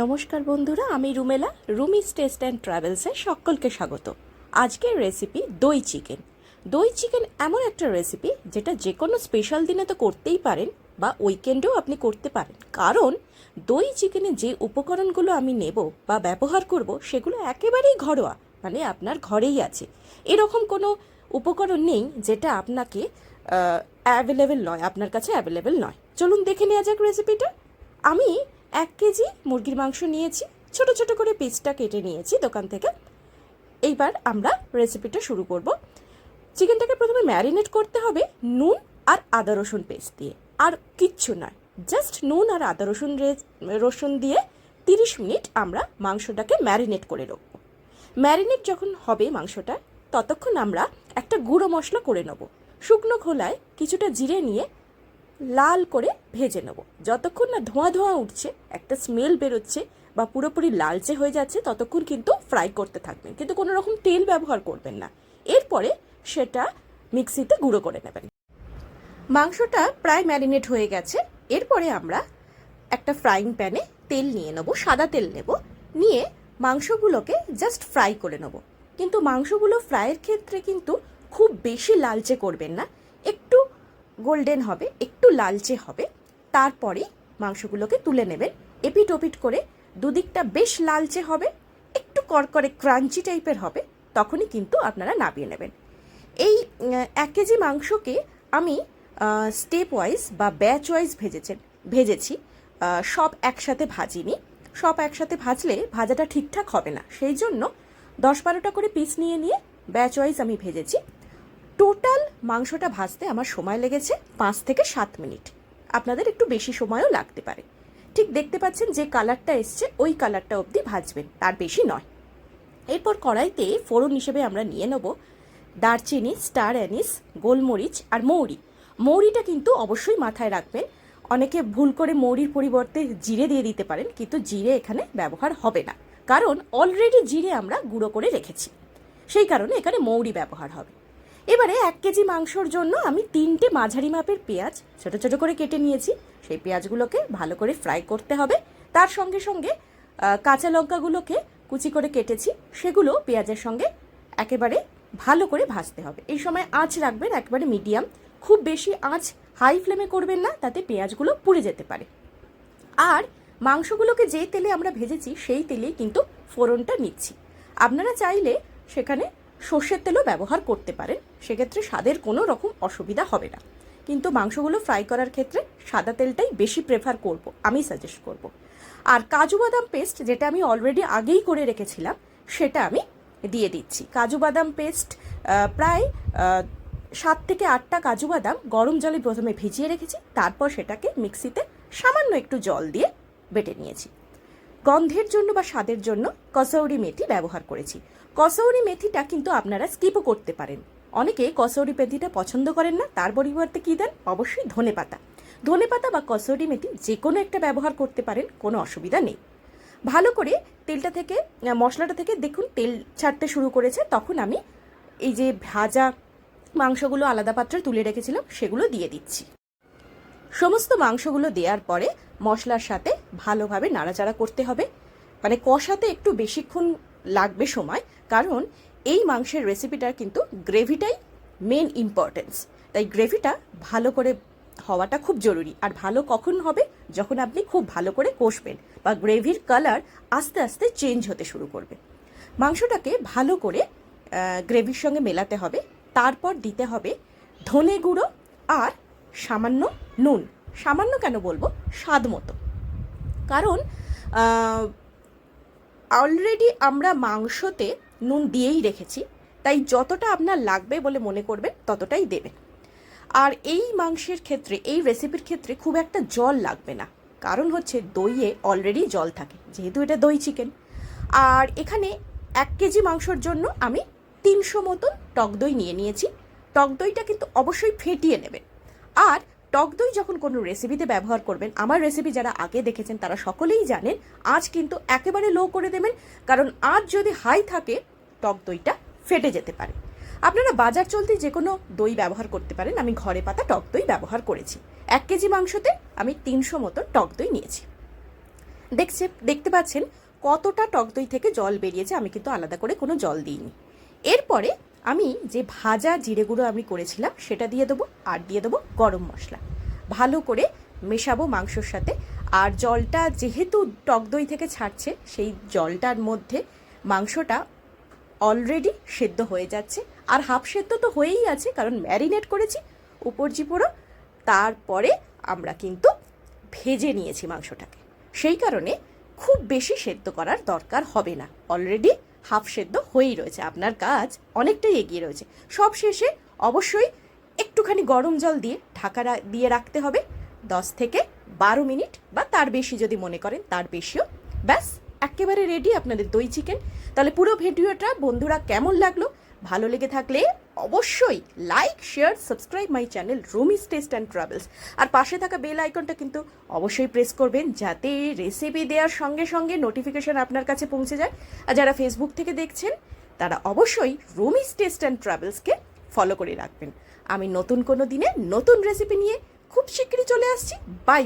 নমস্কার বন্ধুরা, আমি রুমেলা রুমিস টেস্ট অ্যান্ড ট্রাভেলসে সকলকে স্বাগত। আজকের রেসিপি দই চিকেন। দই চিকেন এমন একটা রেসিপি যেটা যে কোনো স্পেশাল দিনে তো করতেই পারেন বা উইকেন্ডেও আপনি করতে পারেন। কারণ দই চিকেনে যে উপকরণগুলো আমি নেব বা ব্যবহার করব সেগুলো একেবারেই ঘরোয়া মানে আপনার ঘরেই আছে। এরকম কোনো উপকরণ নেই যেটা আপনাকে অ্যাভেলেবেল নয়, আপনার কাছে অ্যাভেলেবেল নয়। চলুন দেখে নেওয়া যাক রেসিপিটা আমি এক কেজি মুরগির মাংস নিয়েছি, ছোট ছোট করে পিসটা কেটে নিয়েছি দোকান থেকে। এইবার আমরা রেসিপিটা শুরু করব। চিকেনটাকে প্রথমে ম্যারিনেট করতে হবে নুন আর আদা রসুন পেস্ট দিয়ে। আর কিচ্ছু নয় জাস্ট নুন আর আদা রসুন রসুন দিয়ে তিরিশ মিনিট আমরা মাংসটাকে ম্যারিনেট করে রাখব ম্যারিনেট যখন হবে মাংসটা, ততক্ষণ আমরা একটা গুঁড়ো মশলা করে নেব। শুকনো খোলায় কিছুটা জিরে নিয়ে লাল করে ভেজে নেব। যতক্ষণ না ধোঁয়া ধোঁয়া উঠছে, একটা স্মেল বেরোচ্ছে বা পুরোপুরি লালচে হয়ে যাচ্ছে, ততক্ষণ কিন্তু ফ্রাই করতে থাকবেন। কিন্তু কোনো রকম তেল ব্যবহার করবেন না। এরপরে সেটা মিক্সিতে গুঁড়ো করে নেবেন। মাংসটা প্রায় ম্যারিনেট হয়ে গেছে। এরপরে আমরা একটা ফ্রাইং প্যানে তেল নিয়ে নেব, সাদা তেল নেব। নিয়ে মাংসগুলোকে জাস্ট ফ্রাই করে নেব। কিন্তু মাংসগুলো ফ্রাইয়ের ক্ষেত্রে কিন্তু খুব বেশি লালচে করবেন না। একটু গোল্ডেন হবে, একটু লালচে হবে। তারপরে মাংসগুলোকে তুলে নেবেন। এপিট ওপিট করে দুদিকটা বেশ লালচে হবে, একটু করকরে ক্রাঞ্চি টাইপের হবে, তখনই কিন্তু আপনারা নামিয়ে নেবেন। এই এক কেজি মাংসকে আমি স্টেপ ওয়াইজ বা ব্যাচ ওয়াইজ ভেজেছেন, ভেজেছি। সব একসাথে ভাজিনি। সব একসাথে ভাজলে ভাজাটা ঠিকঠাক হবে না। সেই জন্য দশ বারোটা করে পিস নিয়ে নিয়ে ব্যাচ ওয়াইজ আমি ভেজেছি। টোটাল মাংসটা ভাজতে আমার সময় লেগেছে পাঁচ থেকে সাত মিনিট। আপনাদের একটু বেশি সময়ও লাগতে পারে। ঠিক দেখতে পাচ্ছেন যে কালারটা এসছে, ওই কালারটা অবধি ভাজবেন, তার বেশি নয়। এরপর কড়াইতে ফোড়ন হিসেবে আমরা নিয়ে নেব দারচিনি, স্টার অ্যানিস, গোলমরিচ আর মৌরি। মৌরিটা কিন্তু অবশ্যই মাথায় রাখবেন। অনেকে ভুল করে মৌরির পরিবর্তে জিরে দিয়ে দিতে পারেন, কিন্তু জিরে এখানে ব্যবহার হবে না। কারণ অলরেডি জিরে আমরা গুঁড়ো করে রেখেছি। সেই কারণে এখানে মৌরি ব্যবহার হবে। এবারে এক কেজি মাংসর জন্য আমি তিনটে মাঝারি মাপের পেঁয়াজ ছোট ছোট করে কেটে নিয়েছি। সেই পেঁয়াজগুলোকে ভালো করে ফ্রাই করতে হবে। তার সঙ্গে সঙ্গে কাঁচা লঙ্কাগুলোকে কুচি করে কেটেছি। সেগুলো পেঁয়াজের সঙ্গে একেবারে ভালো করে ভাজতে হবে। এই সময় আঁচ রাখবেন, একেবারে মিডিয়াম। খুব বেশি আঁচ হাই ফ্লেমে করবেন না, তাতে পেঁয়াজগুলো পুড়ে যেতে পারে। আর মাংসগুলোকে যে তেলে আমরা ভেজেছি, সেই তেলেই কিন্তু ফোড়নটা নিচ্ছি। আপনারা চাইলে সেখানে সর্ষের তেলও ব্যবহার করতে পারেন, সেক্ষেত্রে স্বাদের কোনো রকম অসুবিধা হবে না। কিন্তু মাংসগুলো ফ্রাই করার ক্ষেত্রে সাদা তেলটাই বেশি প্রেফার করব, আমি সাজেস্ট করব। আর কাজু বাদাম পেস্ট যেটা আমি অলরেডি আগেই করে রেখেছিলাম, সেটা আমি দিয়ে দিচ্ছি। কাজু বাদাম পেস্ট প্রায় সাত থেকে আটটা কাজু বাদাম গরম জলে প্রথমে ভিজিয়ে রেখেছি, তারপর সেটাকে মিক্সিতে সামান্য একটু জল দিয়ে বেটে নিয়েছি। গন্ধের জন্য বা স্বাদের জন্য কসৌরি মেথি ব্যবহার করেছি। কসৌরি মেথিটা কিন্তু আপনারা স্কিপও করতে পারেন। অনেকে কসৌরি মেথিটা পছন্দ করেন না, তার পরিবর্তে কী দেন? অবশ্যই ধনে পাতা ধনে পাতা বা কসৌরি মেথি যে কোনো একটা ব্যবহার করতে পারেন, কোনো অসুবিধা নেই। ভালো করে তেলটা থেকে মশলাটা থেকে দেখুন, তেল ছাড়তে শুরু করেছে, তখন আমি এই যে ভাজা মাংসগুলো আলাদা পাত্রে তুলে রেখেছিলাম, সেগুলো দিয়ে দিচ্ছি। সমস্ত মাংসগুলো দেওয়ার পরে মশলার সাথে ভালোভাবে নাড়াচাড়া করতে হবে। মানে কষাতে একটু বেশিক্ষণ লাগবে সময়, কারণ এই মাংসের রেসিপিটার কিন্তু গ্রেভিটাই মেন ইম্পর্টেন্স তাই গ্রেভিটা ভালো করে হওয়াটা খুব জরুরি। আর ভালো কখন হবে? যখন আপনি খুব ভালো করে কষবেন বা গ্রেভির কালার আস্তে আস্তে চেঞ্জ হতে শুরু করবে। মাংসটাকে ভালো করে গ্রেভির সঙ্গে মেলাতে হবে। তারপর দিতে হবে ধনে গুঁড়ো আর সামান্য নুন। সামান্য কেন বলব? স্বাদ মতো। কারণ অলরেডি আমরা মাংসতে নুন দিয়েই রেখেছি, তাই যতটা আপনার লাগবে বলে মনে করবেন, ততটাই দেবেন। আর এই মাংসের ক্ষেত্রে, এই রেসিপির ক্ষেত্রে খুব একটা জল লাগবে না। কারণ হচ্ছে দইয়ে অলরেডি জল থাকে, যেহেতু এটা দই চিকেন আর এখানে এক কেজি মাংসর জন্য আমি তিনশো মতন টক দই নিয়ে নিয়েছি। টক দইটা কিন্তু অবশ্যই ফেটিয়ে নেবেন। আর টক দই যখন কোনো রেসিপিতে ব্যবহার করবেন, আমার রেসিপি যারা আগে দেখেছেন তারা সকলেই জানেন, আজ কিন্তু একেবারে লো করে দেবেন, কারণ আজ যদি হাই থাকে, টক দইটা ফেটে যেতে পারে। আপনারা বাজার চলতি যে কোনো দই ব্যবহার করতে পারেন, আমি ঘরে পাতা টক দই ব্যবহার করেছি। এক কেজি মাংসতে আমি তিনশো মতো টক দই নিয়েছি। দেখছে, দেখতে পাচ্ছেন কতটা টক দই থেকে জল বেরিয়েছে, আমি কিন্তু আলাদা করে কোনো জল দিইনি। এরপরে আমি যে ভাজা জিরে গুঁড়ো আমি করেছিলাম, সেটা দিয়ে দেবো আর দিয়ে দেবো গরম মশলা। ভালো করে মেশাবো মাংসর সাথে। আর জলটা যেহেতু টক দই থেকে ছাড়ছে, সেই জলটার মধ্যে মাংসটা অলরেডি সেদ্ধ হয়ে যাচ্ছে। আর হাফ সেদ্ধ তো হয়েই আছে, কারণ ম্যারিনেট করেছি উপরজি পুরো। তারপরে আমরা কিন্তু ভেজে নিয়েছি মাংসটাকে। সেই কারণে খুব বেশি সেদ্ধ করার দরকার হবে না। অলরেডি হাফ সেদ্ধ হয়েই রয়েছে। আপনার কাজ অনেকটাই এগিয়ে রয়েছে। সব শেষে অবশ্যই একটুখানি গরম জল দিয়ে ঢাকা দিয়ে রাখতে হবে। দশ থেকে বারো মিনিট বা তার বেশি যদি মনে করেন, তার বেশিও। ব্যাস, একেবারে রেডি আপনাদের দই চিকেন তাহলে পুরো ভিডিওটা বন্ধুরা কেমন লাগল? ভালো লেগে থাকলে অবশ্যই like share subscribe my channel Rumi's taste and travels আর পাশে থাকা বেল আইকনটা কিন্তু অবশ্যই প্রেস করবেন যাতে রেসিপি দেওয়ার সঙ্গে সঙ্গে নোটিফিকেশন আপনার কাছে পৌঁছে যায়। আর যারা ফেসবুক থেকে দেখছেন, তারা অবশ্যই রুমিস টেস্ট অ্যান্ড ট্রাভেলসকে ফলো করে রাখবেন। আমি নতুন কোনো দিনে নতুন রেসিপি নিয়ে খুব শিগগিরই চলে আসছি। Bye bye